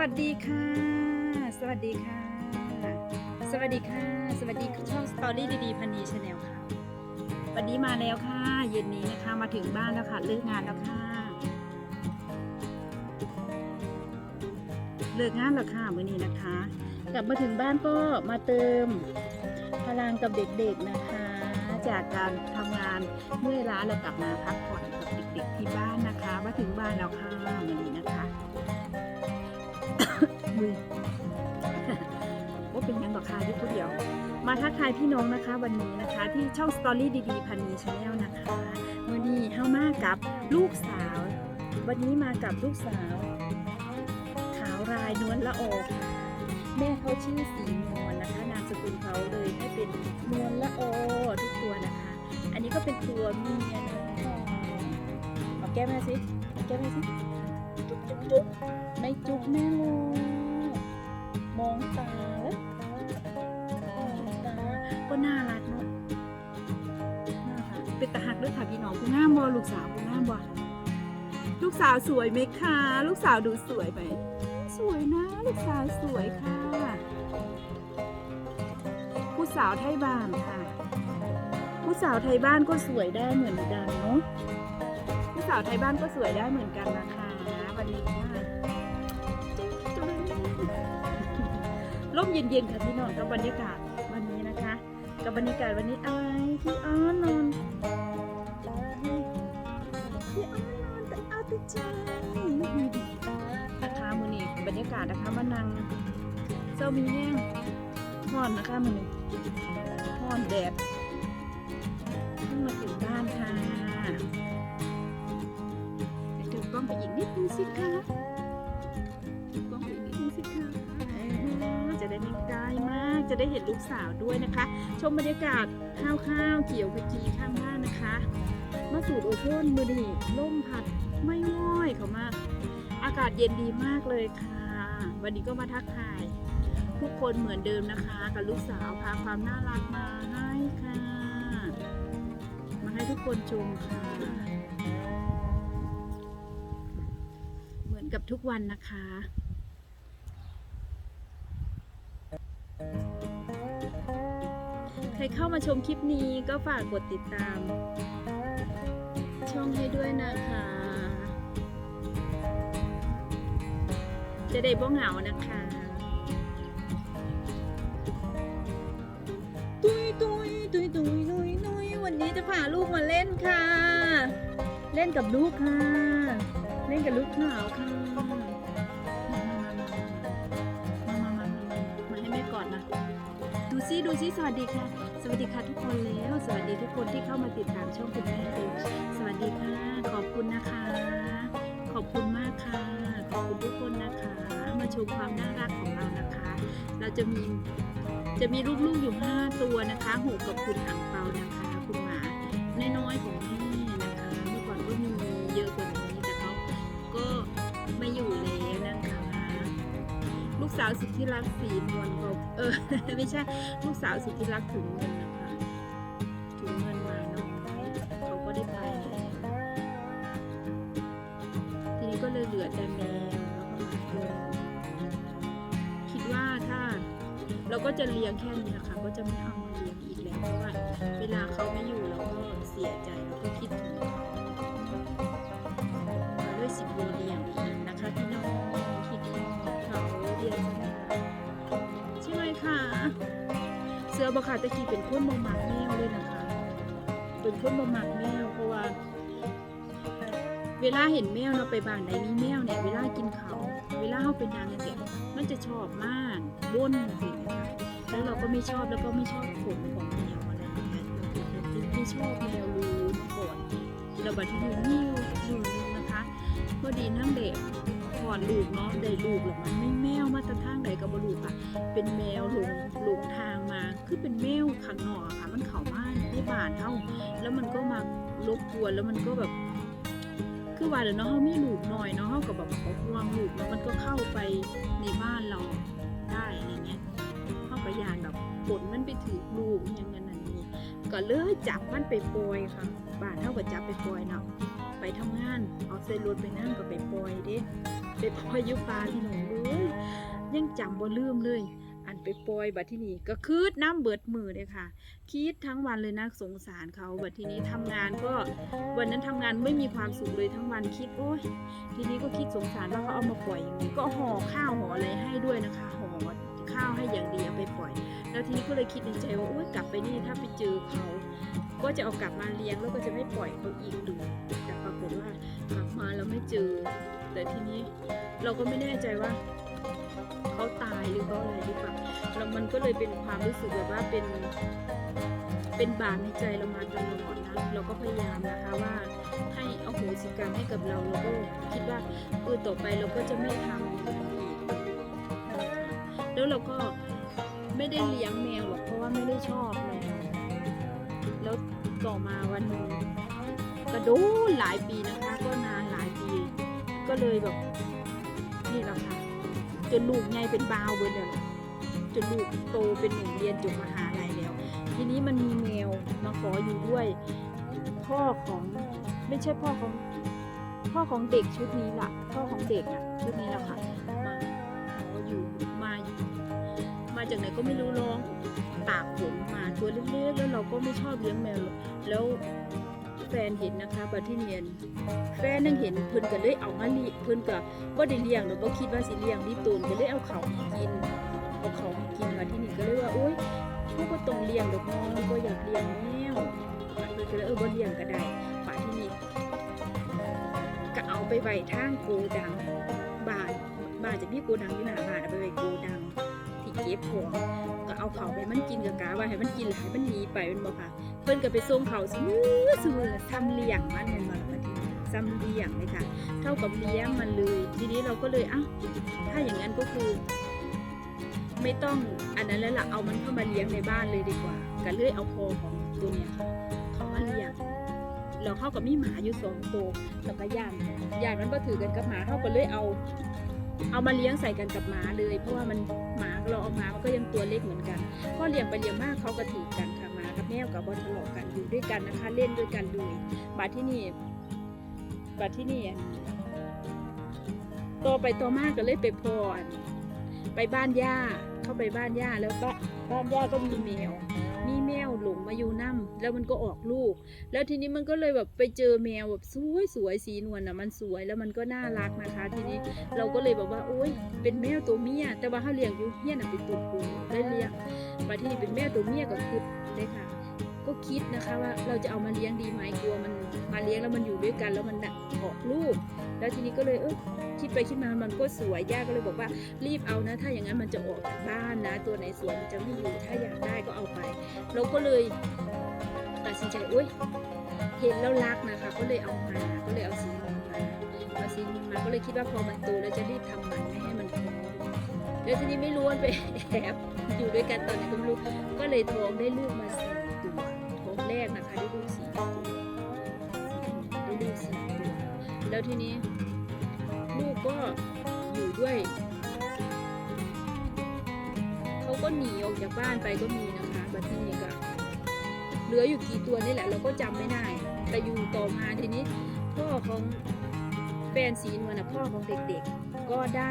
วัสดีค่ะ สวัสดีค่ะ สวัสดีค่ะ สวัสดีช่องสตอรี่ดีๆพันนีชาแนลค่ะ วันนี้มาแล้วค่ะ เย็นนี้นะคะมาถึงบ้านแล้วค่ะเลิกงานแล้วค่ะ เลิกงานแล้วค่ะมื้อนี้นะคะ กลับมาถึงบ้านก็มาเติมพลังกับเด็กๆนะคะ จากการทำงานเมื่อยล้าแล้วกลับมาพักผ่อนกับเด็กๆที่บ้านนะคะ มาถึงบ้านแล้วค่ะวันนี้นะคะ มือว่าเป็นยังดอกคาที่ผู้เดียว มาทักทายพี่น้องนะคะวันนี้นะคะ ที่ช่องสตอรี่ดีๆพันนีชาแนลนะคะวันนี้เข้ามากับลูกสาว วันนี้มากับลูกสาว ขาวรายนวลละออแม่เขาชื่อสีนวลนะคะ นามสกุลเขาเลยให้เป็นนวลละออทุกตัวนะคะ อันนี้ก็เป็นตัวเมียนะคะเอาแก้มมาสิเอาแก้มมาสิจุ๊บจุ๊บจุ๊บไม่จุ๊บแม่โม มองตาแล้วมองตาก็น่ารักเนาะน่ารักเป็นตาหักด้วยค่ะพี่น้องคุณงามบอลูกสาวคุณงามบอลูกสาวสวยไหมคะ ลูกสาวดูสวยไหมสวยนะ ลูกสาวสวยค่ะ ผู้สาวไทยบ้านค่ะ ผู้สาวไทยบ้านก็สวยได้เหมือนกันเนาะผู้สาวไทยบ้านก็สวยได้เหมือนกันนะคะวันนี้ ร่มเย็นๆค่ะพี่น้องกับบรรยากาศวันนี้นะคะ กับบรรยากาศวันนี้อะไรพี่อ้อนนอนพี่อ้อนนอนแต่เอาแต่ใจนะคะมือนี้บรรยากาศนะคะมานั่งเจ้ามีแห้งห่อนนะคะมือนี้ห่อนแดด จะได้เห็นลูกสาวด้วยนะคะ ชมบรรยากาศข้าวๆเกี่ยวขจีข้างบ้านนะคะมาสูดโอโซนมือดีล่มพัดไม่ง่อยเขามาก อากาศเย็นดีมากเลยค่ะ วันนี้ก็มาทักทาย ทุกคนเหมือนเดิมนะคะ กับลูกสาวพาความน่ารักมาให้ค่ะ มาให้ทุกคนชมค่ะ เหมือนกับทุกวันนะคะ รเข้ามาชมคลิปนี้ก็ฝากกดติดตาม ช่องให้ด้วยนะคะ จะได้บ่เหงานะคะตุยตุยตุยตุยตุยตุยวันนี้จะพาลูกมาเล่นค่ะ เล่นกับลูกค่ะ เล่นกับลูกหนาวค่ะ ซิดูซิสวัสดีค่ะ สวัสดีค่ะทุกคนแล้ว สวัสดีทุกคนที่เข้ามาติดตามช่องคุณแม่ดูสวัสดีค่ะ ขอบคุณนะคะ ขอบคุณมากค่ะ ขอบคุณทุกคนนะคะ มาชมความน่ารักของเรานะคะ เราจะมีจะมีลูกๆอยู่ 5 ตัวนะคะหูกับคุณอ่างเปานะคะ คุณหมาน้อยๆของแม่ กสาวสุดที่รักสีนวลก็เออไม่ใช่ลูกสาวสุดที่รักถุงเงินนะคะถุงเงินมาน้อยเขาก็ได้ไปแล้วทีนี้ก็เลยเหลือแต่แมวแล้วก็หมาคิดว่าถ้า เราก็จะเลี้ยงแค่นี้นะคะ ก็จะไม่เอามาเลี้ยงอีกแล้วเพราะว่าเวลาเขาไม่อยู่เราก็เสียใจเราก็คิดถึงเขาด้วยสิบโลเลี้ยงอีกนะคะพี่น้องคิดถึงเขา ใช่ไหมค่ะเสือบอขาตะกี้เป็นคนบ่มักแมวเลยนะคะ เป็นคนบ่มักแมวเพราะว่า เวลาเห็นแมวเราไปบ้านไหนมีแมวเนี่ยเวลากินเขาเวลาเขาเป็นนางเนี่ยเสียมันจะชอบมากบ้นสินะคะแล้วเราก็ไม่ชอบแล้วก็ไม่ชอบขนของแมวอะไรอย่างเงี้ยไม่ชอบแมวรูนก่อนเราบัดที่อยู่นิ่วอยู่นึงนะคะพอดีนั่งเด็ก อนลูกเนาะได้ลูกแล้วมันไม่แมวมาตะทางใดกับบลูกอะเป็นแมวหลงหลงทางมาคือเป็นแมวข้างนอกค่ะ มันเข้ามาในบ้านเฮาแล้วมันก็มารบกวนแล้วมันก็แบบ คือว่าเดี๋ยวเนาะเขามีลูกหน่อยเนาะเขาก็แบบเขาห่วงลูกแล้วมันก็เข้าไปในบ้านเราได้อะไรเงี้ยเขาก็ยานแบบผลมันไปถือลูกอยังนั้นนั่นนี่ก็เลยจับมันไปปล่อยค่ะบ้านเขาก็จับไปปล่อยเนาะไปทำงานเอาใส่รถไปนั่งก็ไปปล่อยเด้ ไปปล่อยอยุปลาที่หนองลูยยังจำบ่ลืมเลย อันไปปล่อยบัดที่นี่ก็คืดน้ำเบิดมือเลยค่ะ คิดทั้งวันเลยนะสงสารเขาบัดที่นี้ทำงานก็วันนั้นทำงานไม่มีความสุขเลยทั้งวันคิดโอ้ยทีนี้ก็คิดสงสารว่าเขาเอามาปล่อยอย่างนี้ก็ห่อข้าวห่ออะไรให้ด้วยนะคะห่อข้าวให้อย่างดีเอาไปปล่อย แล้วทีนี้ก็เลยคิดในใจว่าโอ๊ยกลับไปนี่ถ้าไปเจอเขา ก็จะเอากลับมาเลี้ยงแล้วก็จะไม่ปล่อยเขาอีกหรือแต่ปรากฏว่ากลับ มาแล้วไม่เจอ แต่ทีนี้เราก็ไม่แน่ใจว่าเขาตายหรือเขาอะไรหรือเปล่าแล้วมันก็เลยเป็นความรู้สึกแบบว่าเป็น เป็นบาปในใจเรามาตลอดนะเราก็พยายามนะคะว่าให้อโหสิกรรมให้กับเราเราก็คิดว่าเออต่อไปเราก็จะไม่ทำอีกแล้วเราก็ไม่ได้เลี้ยงแมวหรอกเพราะว่าไม่ได้ชอบแมวแล้วต่อมาวันหนึ่งกระโดดหลายปีนะคะก็นาน ก็เลยแบบนี่แหละค่ะจนลูกใหญ่เป็นบาวเบิดเลยจนลูกโตเป็นหนุ่มเรียนจบมหาลัยแล้ว ทีนี้มันมีแมวมาขออยู่ด้วย พ่อของไม่ใช่พ่อของพ่อของเด็กชุดนี้ล่ะ พ่อของเด็กอะชุดนี้แหละค่ะมาขออยู่มาอยู่มาจากไหนก็ไม่รู้ร้องตากผมมาตัวเล็กๆแล้วเราก็ไม่ชอบเลี้ยงแมวแล้วแฟนเห็นนะคะบัดที่เนียน แฟนนั่งเห็นเพิ่นก็เลยเอามาเลี้ยงเพิ่นก็บ่ได้เลี้ยงหรือบ่คิดว่าสิเลี้ยงนี่ตูนก็เลยเอาเขามากินเอาเขามากินมาที่นี่ก็เลยว่าโอ๊ยเขาก็ต้องเลี้ยงดอกน้องก็อยากเลี้ยงแมวมันเลยก็เลยเออบ่เลี้ยงก็ได้ป่าที่นี่ก็เอาไปไว้ทางโกดังบ้านบ้านจะมีโกดังอยู่หน้าบ้านเอาไปไว้โกดังที่เก็บของก็เอาเขาไปมันกินกับกาว่าให้มันกินหลายมันหนีไปแมันบ่ค่ะเพิ่นก็ไปส่งเขาซื้อซื้อทำเลี้ยงมันแม่นบ่ ซ้ำเลี้ยงเลยค่ะ เท่ากับเลี้ยงมันเลย ทีนี้เราก็เลยอ้าวถ้าอย่างนั้นก็คือ ไม่ต้องอันนั้นแล้วล่ะเอามันเข้ามาเลี้ยงในบ้านเลยดีกว่าก็เลยเอาพอของตัวเนี้ยค่ะเขามาเลี้ยงเราเข้ากับมีหมาอยู่สองตัวแล้วก็ย่านย่านมันก็ถือกันกับหมาเขาก็เลยเอา เอามาเลี้ยงใส่กันกับหมาเลย เพราะว่ามันหมาเราเอามามันก็ยังตัวเล็กเหมือนกันพอเลี้ยงไปเลี้ยงมากเขาก็ถือกันค่ะหมากับแมวกับบอทะเลาะกันอยู่ด้วยกันนะคะ เล่นด้วยกันเลยบาดที่นี่ บาดที่นี่อะโตไปโตมากก็เลยไปพออันไปบ้านย่าเข้าไปบ้านย่าแล้วก็บ้านย่าก็มีแมว มีแมวหลงมาอยู่น้ำแล้วมันก็ออกลูก แล้วทีนี้มันก็เลยแบบไปเจอแมวแบบสวยสวยสีนวลอะมันสวยแล้วมันก็น่ารักนะคะ ทีนี้เราก็เลยบอกว่าโอ๊ยเป็นแมวตัวเมียแต่ว่าเขาเลี้ยงอยู่เฮียน่ะเป็นตัวผู้ได้เลี้ยงมาที่นี่เป็นแมวตัวเมียก็คือได้ค่ะ ก็คิดนะคะว่าเราจะเอามาเลี้ยงดีไหมกลัวมันมาเลี้ยงแล้วมันอยู่ด้วยกัน แล้วมันนะออกลูก แล้วทีนี้ก็เลยเออคิดไปคิดมามันก็สวยย่าก็เลยบอกว่ารีบเอานะ ถ้าอย่างนั้นมันจะออกจากบ้านนะ ตัวไหนสวยมันจะไม่อยู่ถ้าอยากได้ก็เอาไปเราก็เลยตัดสินใจอุ้ยเห็นแล้วรักนะคะ ก็เลยเอามาก็เลยเอาสีนี้มาเอาสีนี้มาก็เลยคิดว่าพอมันโตแล้วจะรีบทำมันไม่ให้มันท้องแล้วทีนี้ไม่รู้ว่าไปแอบอยู่ด้วยกันตอนไหนก็ไม่รู้ก็เลยท้องได้ลูกมาสี แรกนะคะได้ลูกสีได้ลูกสีแล้วทีนี้ลูกก็อยู่ด้วย เขาก็หนีออกจากบ้านไปก็มีนะคะบัดที่นี้ก็เหลืออยู่กี่ตัวนี่แหละ เราก็จำไม่ได้ แต่อยู่ต่อมาทีนี้ พ่อของแฟนสีนวลนะพ่อของเด็กๆ ก็ได้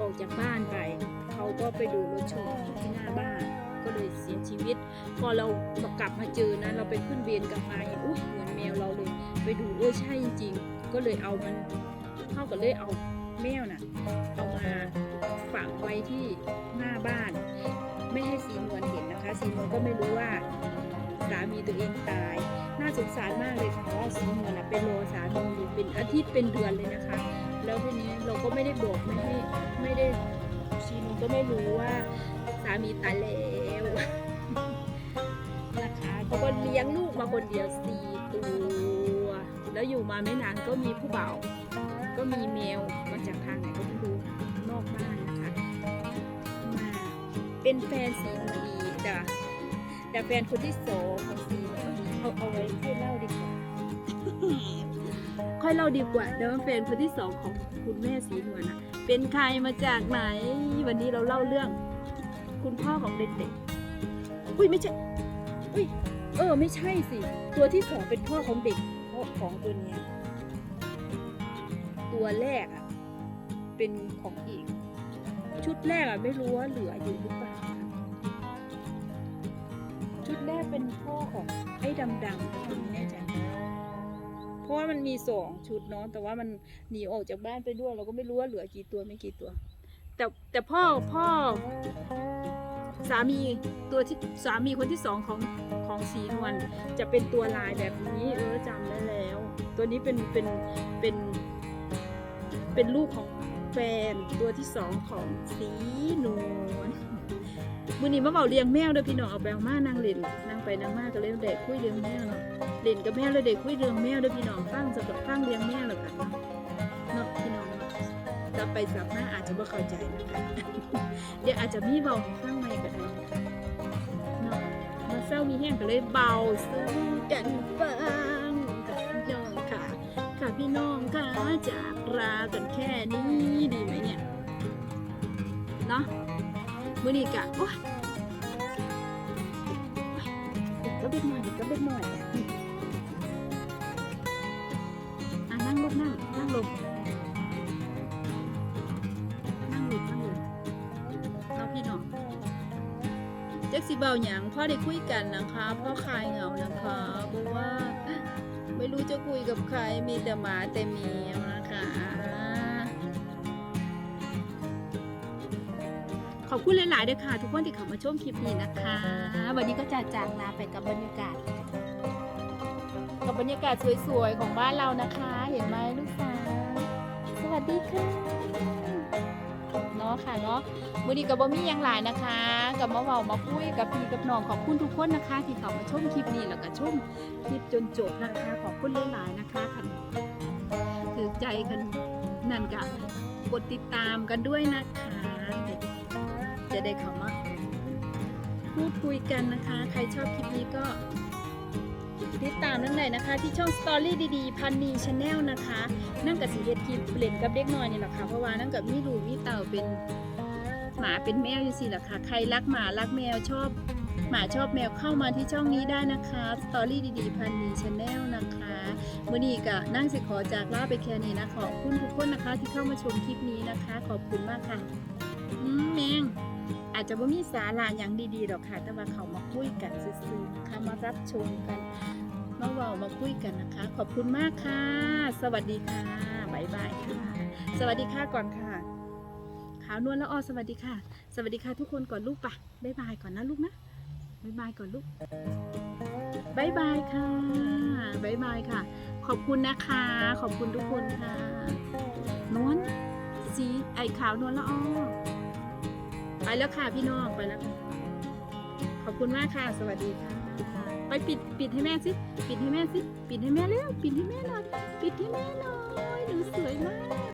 ออกจากบ้านไป เขาก็ไปดูรถชนที่หน้าบ้าน ก็เลยเสียชีวิต พอเรากลับมาเจอนะเราไปขึ้นเวรกลับมาเห็นอุ้ยเหมือนแมวเราเลย ไปดูเออใช่จริงๆก็เลยเอามันเข้ากับเลยเอาแมวน่ะเอามาฝังไว้ที่หน้าบ้าน ไม่ให้สีนวลเห็นนะคะสีนวลก็ไม่รู้ว่าสามีตัวเองตาย น่าสงสารมากเลยค่ะว่าสีนวลน่ะเป็นโลสามีอยู่เป็นอาทิตย์เป็นเดือนเลยนะคะ แล้วทีนี้เราก็ไม่ได้บอกไม่ให้ไม่ได้สีนวลก็ไม่รู้ว่าามีตายแล้วนะคะเขาก็เลี้ยงลูกมาคนเดียวสี่ตัว แล้วอยู่มาไม่นานก็มีผู้บ่าวก็มีแมวมาจากทางไหนก็ไม่รู้นอกบ้านนะคะมาเป็นแฟนสีมณีแต่แต่แฟนคนที่สองของสีมณีเอาเอาไว้ค่อยเล่าดีกว่าค่อยเล่าดีกว่าแต่ว่าแฟนคนที่สองของคุณแม่สีนวลน่ะเป็นใครมาจากไหน วันนี้เราเล่าเรื่อง คุณพ่อของเด็กๆ อุ้ยไม่ใช่ อุ้ย เออ ไม่ใช่สิ ตัวที่สองเป็นพ่อของเด็กของตัวเนี้ย ตัวแรกอะเป็นของอีก ชุดแรกอะไม่รู้ว่าเหลืออยู่หรือเปล่า ชุดแรกเป็นพ่อของไอ้ดำๆคุณแน่ใจเพราะว่ามันมีสองชุดเนาะ แต่ว่ามันหนีออกจากบ้านไปด้วย เราก็ไม่รู้ว่าเหลือกี่ตัวไม่กี่ตัว แต่แต่พ่อพ่อ สามีตัวที่สามีคนที่สองของของสีนวลจะเป็นตัวลายแบบนี้ เออจำได้แล้ว ตัวนี้เป็นเป็นเป็นเป็นลูกของแฟนตัวที่สองของสีนวลมือนี้มาเบาเลี้ยงแมวเด้อพี่น้องเอาแบงมานางเล่นนางไปนางมากก็เลยเด็กคุยเลี้ยงแมวเนาะเล่นกับแมวเลยเด็กคุยเลี้ยงแมวเด้อพี่น้องฟังสำหรับฟังเลี้ยงแมวแล้วกันะไปสับหน้าอาจจะไม่เข้าใจนะคะ เดี๋ยวอาจจะมีเบาให้ฟังใหม่ก็ได้นะคะเนาะมาเศร้ามีแห้งก็เลยเบาซื้กันฟังกับพี่น้องค่ะ ค่ะพี่น้องค่ะจากลากันแค่นี้ดีไหมเนี่ยเนาะมือนี้กะโอ้ยก็เบ็ดหน่อยก็เบ็ดหน่อยอะนั่งลงนั่งนั่งลงนั่ง สิเบาหยังพ่อได้คุยกันนะคะ พ่อคลายเหงานะคะเพราะว่า ไม่รู้จะคุยกับใครมีแต่หมาแต่แมวนะคะขอบคุณหลายๆด้วยค่ะ ทุกคนที่เข้ามาชมคลิปนี้นะคะ วันนี้ก็จะจากลาไปกับบรรยากาศ กับบรรยากาศสวยๆของบ้านเรานะคะ เห็นไหมลูกสาวสวัสดีค่ะ นาะค่ะเนาะวันนี้กับบมี่ยังหลายนะคะกับมาเว้ามาคุยกับพี่กับน้องขอบคุณทุกคนนะคะ ที่เข้ามาชมคลิปนี้แล้วก็ชมคลิปจนจบนะคะ ขอบคุณหลายๆนะคะคันถือใจกันนั่นกะกดติดตามกันด้วยนะคะ จะได้เข้ามาพูดคุยกันนะคะ ใครชอบคลิปนี้ก็ ติดตามนั่นเลยนะคะ ที่ช่อง Story ดีๆ พันนีชาแนลนะคะ นั่งกับสีเฮ็ดคลิปเล่นกับเด็กน้อยนี่แหละค่ะเพราะว่านั่งกับมีลูกมีเต่าเป็นหมาเป็นแมวอยู่สิแหละค่ะ ใครรักหมารักแมวชอบหมาชอบแมวเข้ามาที่ช่องนี้ได้นะคะ Story ดีๆ พันนีชาแนลนะคะมื่อนี้ก็นั่งสิขอจากลาไปแค่นี้นะขอบคุณทุกคนนะคะ ที่เข้ามาชมคลิปนี้นะคะ ขอบคุณมากค่ะอืมแมงอาจจะว่มีสาระอย่างดีๆหรอกค่ะ แต่ว่าเขามาคุยกันซื่อๆนะคะมารับชมกัน มาเว้ามาคุยกันนะคะ ขอบคุณมากค่ะ สวัสดีค่ะบ๊ายบายค่ะ สวัสดีค่ะก่อนค่ะขาวนวลและออสวัสดีค่ะ สวัสดีค่ะทุกคนก่อนลูกปะบ๊ายบายก่อนนะลูกนะบ๊ายบายก่อนลูกบ๊ายบายค่ะบ๊ายบายค่ะ ขอบคุณนะคะ ขอบคุณทุกคนค่ะนวลสีไอขาวนวลและออไปแล้วค่ะพี่น้องไปแล้วค่ะขอบคุณมากค่ะ สวัสดีค่ะ ไปปิดปิดให้แม่สิปิดให้แม่สิปิดให้แม่เร็วปิดให้แม่หน่อยปิดให้แม่หน่อยหนูสวยมาก